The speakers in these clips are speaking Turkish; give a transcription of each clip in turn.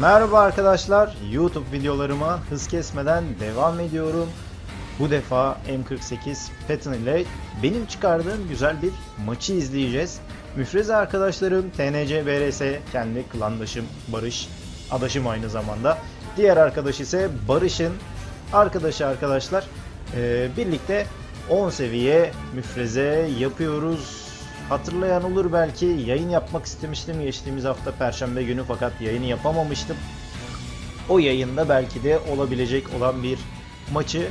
Merhaba arkadaşlar, YouTube videolarıma hız kesmeden devam ediyorum. Bu defa M48 Patton ile benim çıkardığım güzel bir maçı izleyeceğiz. Müfreze arkadaşlarım TNC BRS, kendi klandaşım Barış, adaşım aynı zamanda. Diğer arkadaş ise Barış'ın arkadaşı arkadaşlar. Ee, birlikte 10 seviye müfreze yapıyoruz. Hatırlayan olur belki yayın yapmak istemiştim geçtiğimiz hafta perşembe günü fakat yayını yapamamıştım. O yayında belki de olabilecek olan bir maçı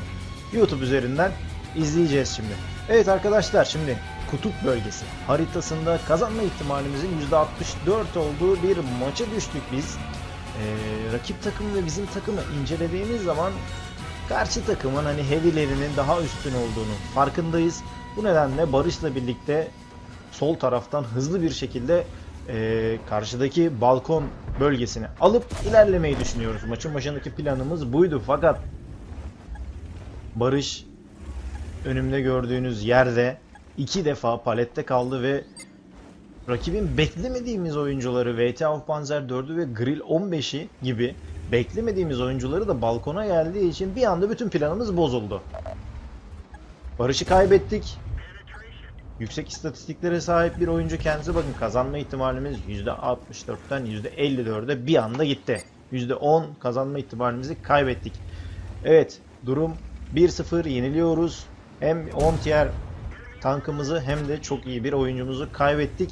YouTube üzerinden izleyeceğiz şimdi. Evet arkadaşlar şimdi kutup bölgesi haritasında kazanma ihtimalimizin %64 olduğu bir maça düştük biz. Ee, rakip takım ve bizim takımı incelediğimiz zaman karşı takımın hani heavy'lerinin daha üstün olduğunu farkındayız. Bu nedenle Barış'la birlikte sol taraftan hızlı bir şekilde e, karşıdaki balkon bölgesini alıp ilerlemeyi düşünüyoruz. Maçın başındaki planımız buydu fakat Barış önümde gördüğünüz yerde iki defa palette kaldı ve rakibin beklemediğimiz oyuncuları VT Panzer 4'ü ve Grill 15'i gibi beklemediğimiz oyuncuları da balkona geldiği için bir anda bütün planımız bozuldu. Barış'ı kaybettik. Yüksek istatistiklere sahip bir oyuncu kendisi bakın kazanma ihtimalimiz %64'ten %54'e bir anda gitti. %10 kazanma ihtimalimizi kaybettik. Evet durum 1-0 yeniliyoruz. Hem 10 tier tankımızı hem de çok iyi bir oyuncumuzu kaybettik.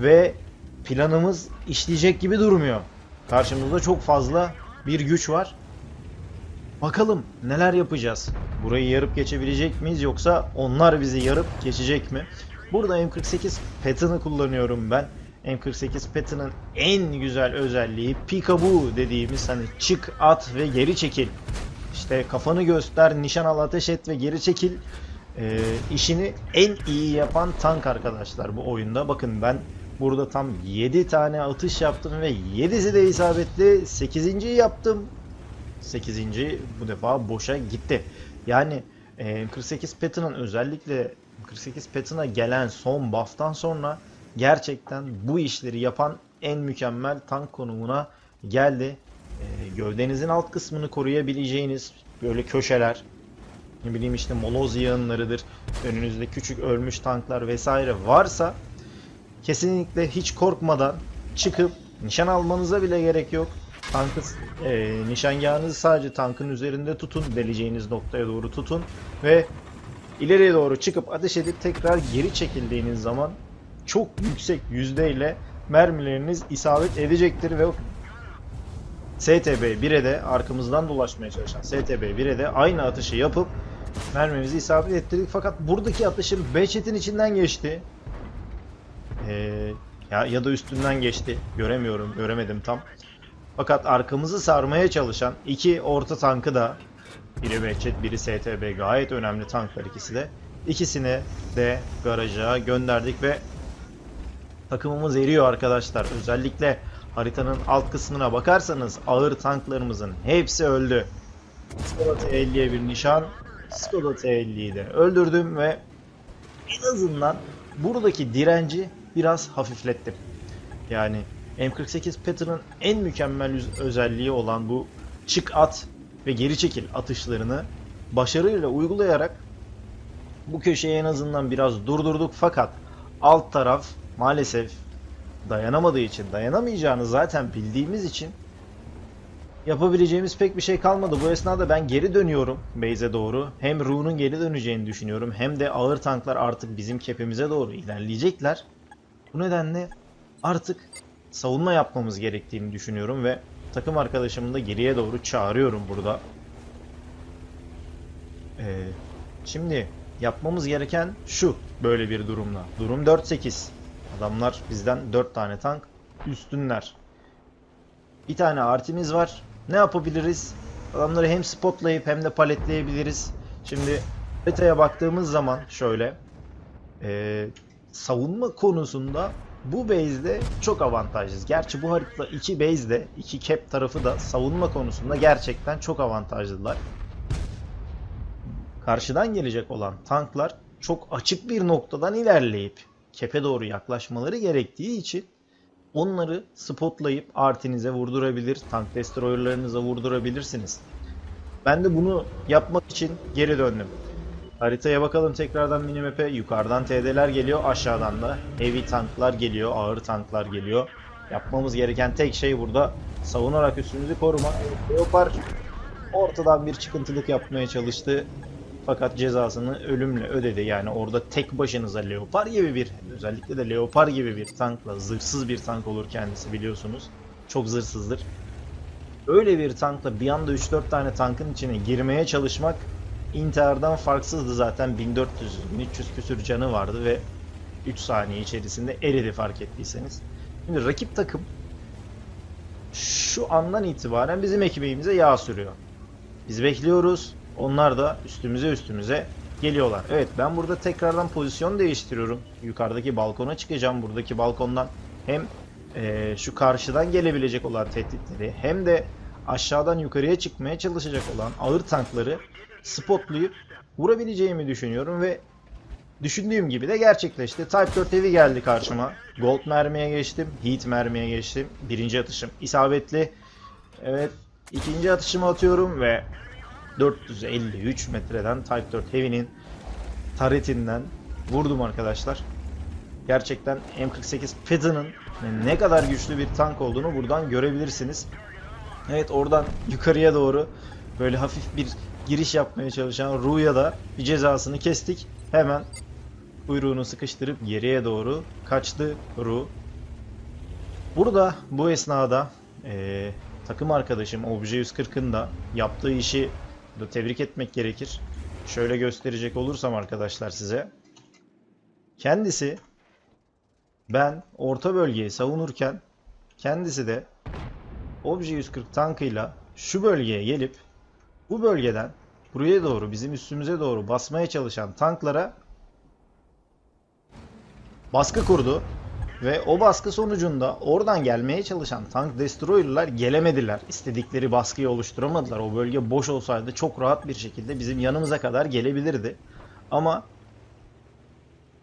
Ve planımız işleyecek gibi durmuyor. Karşımızda çok fazla bir güç var. Bakalım neler yapacağız? Burayı yarıp geçebilecek miyiz yoksa onlar bizi yarıp geçecek mi? Burada M48 Patton'ı kullanıyorum ben. M48 Patton'ın en güzel özelliği Peekaboo dediğimiz hani çık at ve geri çekil. İşte kafanı göster, nişan al, ateş et ve geri çekil. Ee, işini en iyi yapan tank arkadaşlar bu oyunda. Bakın ben burada tam 7 tane atış yaptım ve 7'si de isabetli. 8. yaptım. 8. bu defa boşa gitti. Yani e, 48 Patton'ın özellikle 48 Patton'a gelen son buff'tan sonra gerçekten bu işleri yapan en mükemmel tank konumuna geldi. E, gövdenizin alt kısmını koruyabileceğiniz böyle köşeler, ne bileyim işte moloz yığınlarıdır, önünüzde küçük ölmüş tanklar vesaire varsa kesinlikle hiç korkmadan çıkıp nişan almanıza bile gerek yok. Tankı, e, nişangahınızı sadece tankın üzerinde tutun, deleceğiniz noktaya doğru tutun ve ileriye doğru çıkıp ateş edip tekrar geri çekildiğiniz zaman çok yüksek yüzdeyle mermileriniz isabet edecektir ve STB 1'e de arkamızdan dolaşmaya çalışan STB 1'e de aynı atışı yapıp mermimizi isabet ettirdik fakat buradaki atışım Behçet'in içinden geçti. Ee, ya, ya da üstünden geçti. Göremiyorum, göremedim tam. Fakat arkamızı sarmaya çalışan iki orta tankı da biri Behçet, biri STB gayet önemli tanklar ikisi de. İkisini de garaja gönderdik ve takımımız eriyor arkadaşlar. Özellikle haritanın alt kısmına bakarsanız ağır tanklarımızın hepsi öldü. Skoda T50'ye bir nişan. Skoda T50'yi de öldürdüm ve en azından buradaki direnci biraz hafiflettim. Yani M48 Pattern'ın en mükemmel özelliği olan bu çık at ve geri çekil atışlarını başarıyla uygulayarak bu köşeyi en azından biraz durdurduk fakat alt taraf maalesef dayanamadığı için dayanamayacağını zaten bildiğimiz için yapabileceğimiz pek bir şey kalmadı. Bu esnada ben geri dönüyorum base'e doğru. Hem Ru'nun geri döneceğini düşünüyorum hem de ağır tanklar artık bizim kepimize doğru ilerleyecekler. Bu nedenle artık savunma yapmamız gerektiğini düşünüyorum ve takım arkadaşımı da geriye doğru çağırıyorum burada. Ee, şimdi yapmamız gereken şu böyle bir durumla. Durum 4-8. Adamlar bizden 4 tane tank üstünler. Bir tane artimiz var. Ne yapabiliriz? Adamları hem spotlayıp hem de paletleyebiliriz. Şimdi haritaya baktığımız zaman şöyle ee, savunma konusunda bu base'de çok avantajlıyız. Gerçi bu harita iki base'de, iki cap tarafı da savunma konusunda gerçekten çok avantajlılar. Karşıdan gelecek olan tanklar çok açık bir noktadan ilerleyip cap'e doğru yaklaşmaları gerektiği için Onları spotlayıp artinize vurdurabilir, tank destroyerlarınıza vurdurabilirsiniz. Ben de bunu yapmak için geri döndüm. Haritaya bakalım tekrardan minimap'e. Yukarıdan TD'ler geliyor, aşağıdan da heavy tanklar geliyor, ağır tanklar geliyor. Yapmamız gereken tek şey burada savunarak üstümüzü korumak. Leopard ortadan bir çıkıntılık yapmaya çalıştı. Fakat cezasını ölümle ödedi. Yani orada tek başınıza Leopard gibi bir, özellikle de Leopard gibi bir tankla, zırhsız bir tank olur kendisi biliyorsunuz. Çok zırhsızdır. Öyle bir tankla bir anda 3-4 tane tankın içine girmeye çalışmak intihardan farksızdı zaten 1400-1300 küsür canı vardı ve 3 saniye içerisinde eridi fark ettiyseniz. Şimdi rakip takım şu andan itibaren bizim ekmeğimize yağ sürüyor. Biz bekliyoruz. Onlar da üstümüze üstümüze geliyorlar. Evet ben burada tekrardan pozisyon değiştiriyorum. Yukarıdaki balkona çıkacağım. Buradaki balkondan hem eee, şu karşıdan gelebilecek olan tehditleri hem de aşağıdan yukarıya çıkmaya çalışacak olan ağır tankları spotlayıp vurabileceğimi düşünüyorum ve düşündüğüm gibi de gerçekleşti. Type 4 Heavy geldi karşıma. Gold mermiye geçtim. Heat mermiye geçtim. Birinci atışım isabetli. Evet. ikinci atışımı atıyorum ve 453 metreden Type 4 Heavy'nin taretinden vurdum arkadaşlar. Gerçekten M48 Pheasant'ın ne kadar güçlü bir tank olduğunu buradan görebilirsiniz. Evet oradan yukarıya doğru böyle hafif bir giriş yapmaya çalışan Ru'ya da bir cezasını kestik. Hemen kuyruğunu sıkıştırıp geriye doğru kaçtı Ru. Burada bu esnada eee, takım arkadaşım Obje 140'ın da yaptığı işi da tebrik etmek gerekir. Şöyle gösterecek olursam arkadaşlar size. Kendisi ben orta bölgeyi savunurken kendisi de Obje 140 tankıyla şu bölgeye gelip bu bölgeden buraya doğru bizim üstümüze doğru basmaya çalışan tanklara baskı kurdu. Ve o baskı sonucunda oradan gelmeye çalışan tank destroyer'lar gelemediler. İstedikleri baskıyı oluşturamadılar. O bölge boş olsaydı çok rahat bir şekilde bizim yanımıza kadar gelebilirdi. Ama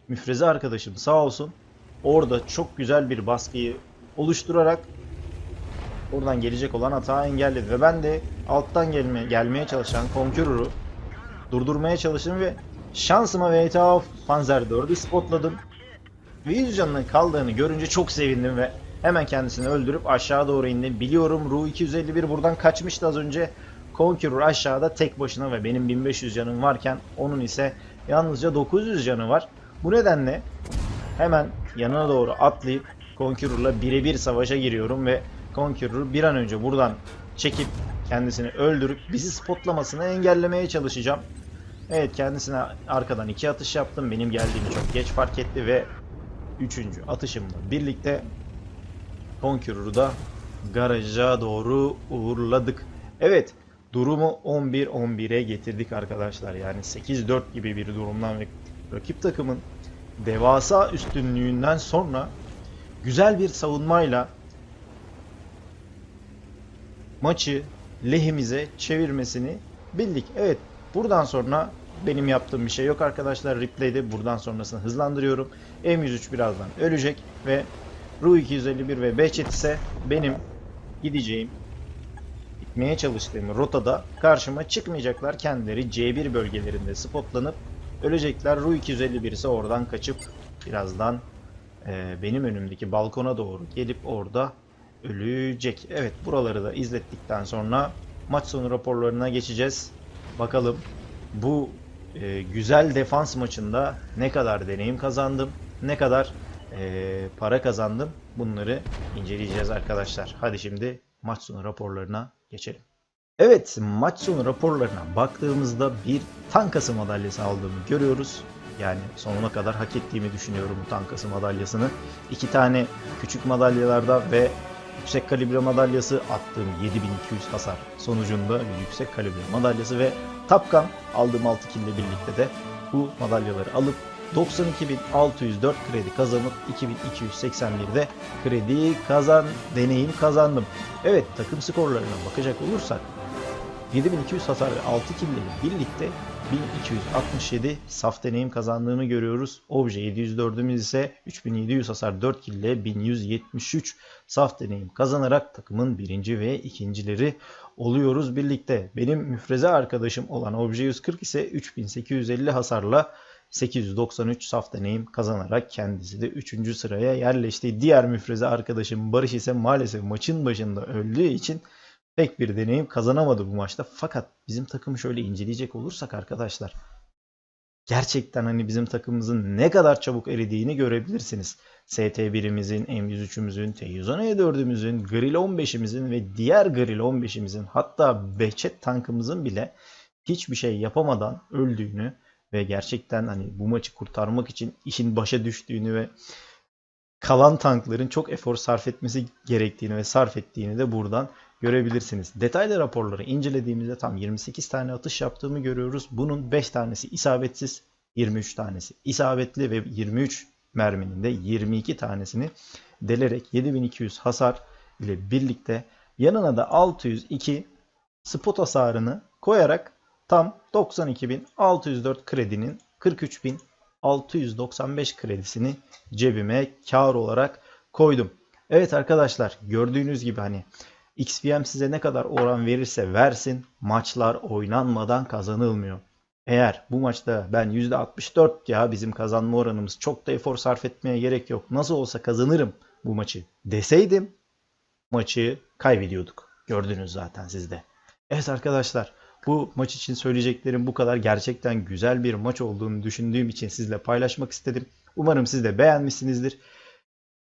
müfreze arkadaşım sağ olsun orada çok güzel bir baskıyı oluşturarak oradan gelecek olan hata engelledi. Ve ben de alttan gelme, gelmeye çalışan Conqueror'u durdurmaya çalıştım ve şansıma VTA Panzer 4'ü spotladım. Ve 100 canının kaldığını görünce çok sevindim ve hemen kendisini öldürüp aşağı doğru indim. Biliyorum Ru 251 buradan kaçmıştı az önce. Conqueror aşağıda tek başına ve benim 1500 canım varken onun ise yalnızca 900 canı var. Bu nedenle hemen yanına doğru atlayıp Conqueror'la birebir savaşa giriyorum ve Conqueror'u bir an önce buradan çekip kendisini öldürüp bizi spotlamasını engellemeye çalışacağım. Evet kendisine arkadan iki atış yaptım. Benim geldiğimi çok geç fark etti ve üçüncü atışımla birlikte Conqueror'u da garaja doğru uğurladık. Evet durumu 11-11'e getirdik arkadaşlar. Yani 8-4 gibi bir durumdan ve rakip takımın devasa üstünlüğünden sonra güzel bir savunmayla maçı lehimize çevirmesini bildik. Evet buradan sonra benim yaptığım bir şey yok arkadaşlar. Replay'de buradan sonrasını hızlandırıyorum. M103 birazdan ölecek ve Ru 251 ve Behçet ise benim gideceğim gitmeye çalıştığım rotada karşıma çıkmayacaklar. Kendileri C1 bölgelerinde spotlanıp ölecekler. Ru 251 ise oradan kaçıp birazdan e, benim önümdeki balkona doğru gelip orada ölecek. Evet buraları da izlettikten sonra maç sonu raporlarına geçeceğiz. Bakalım bu e, güzel defans maçında ne kadar deneyim kazandım, ne kadar e, para kazandım bunları inceleyeceğiz arkadaşlar. Hadi şimdi maç sonu raporlarına geçelim. Evet maç sonu raporlarına baktığımızda bir tankası madalyası aldığımı görüyoruz. Yani sonuna kadar hak ettiğimi düşünüyorum bu tankası madalyasını. İki tane küçük madalyalarda ve yüksek kalibre madalyası attığım 7200 hasar sonucunda yüksek kalibre madalyası ve Tapkan aldığım 6 kill ile birlikte de bu madalyaları alıp 92.604 kredi kazanıp 2281'de kredi kazan deneyim kazandım. Evet takım skorlarına bakacak olursak 7200 hasar ve 6 kill ile birlikte 1267 saf deneyim kazandığını görüyoruz. Obje 704'ümüz ise 3700 hasar 4 kill ile 1173 saf deneyim kazanarak takımın birinci ve ikincileri oluyoruz birlikte. Benim müfreze arkadaşım olan Obje 140 ise 3850 hasarla 893 saf deneyim kazanarak kendisi de 3. sıraya yerleşti. Diğer müfreze arkadaşım Barış ise maalesef maçın başında öldüğü için pek bir deneyim kazanamadı bu maçta. Fakat bizim takımı şöyle inceleyecek olursak arkadaşlar gerçekten hani bizim takımımızın ne kadar çabuk eridiğini görebilirsiniz. ST1'imizin, M103'ümüzün, T110E4'ümüzün, Grill 15'imizin ve diğer Grill 15'imizin hatta Behçet tankımızın bile hiçbir şey yapamadan öldüğünü ve gerçekten hani bu maçı kurtarmak için işin başa düştüğünü ve kalan tankların çok efor sarf etmesi gerektiğini ve sarf ettiğini de buradan görebilirsiniz. Detaylı raporları incelediğimizde tam 28 tane atış yaptığımı görüyoruz. Bunun 5 tanesi isabetsiz, 23 tanesi isabetli ve 23 merminin de 22 tanesini delerek 7200 hasar ile birlikte yanına da 602 spot hasarını koyarak tam 92.604 kredinin 43.695 kredisini cebime kar olarak koydum. Evet arkadaşlar gördüğünüz gibi hani XPM size ne kadar oran verirse versin maçlar oynanmadan kazanılmıyor. Eğer bu maçta ben %64 ya bizim kazanma oranımız çok da efor sarf etmeye gerek yok. Nasıl olsa kazanırım bu maçı deseydim maçı kaybediyorduk. Gördünüz zaten sizde. Evet arkadaşlar bu maç için söyleyeceklerim bu kadar. Gerçekten güzel bir maç olduğunu düşündüğüm için sizle paylaşmak istedim. Umarım siz de beğenmişsinizdir.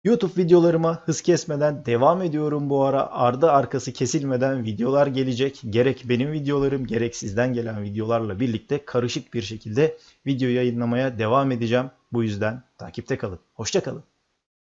YouTube videolarıma hız kesmeden devam ediyorum bu ara. Ardı arkası kesilmeden videolar gelecek. Gerek benim videolarım gerek sizden gelen videolarla birlikte karışık bir şekilde video yayınlamaya devam edeceğim. Bu yüzden takipte kalın. Hoşça kalın.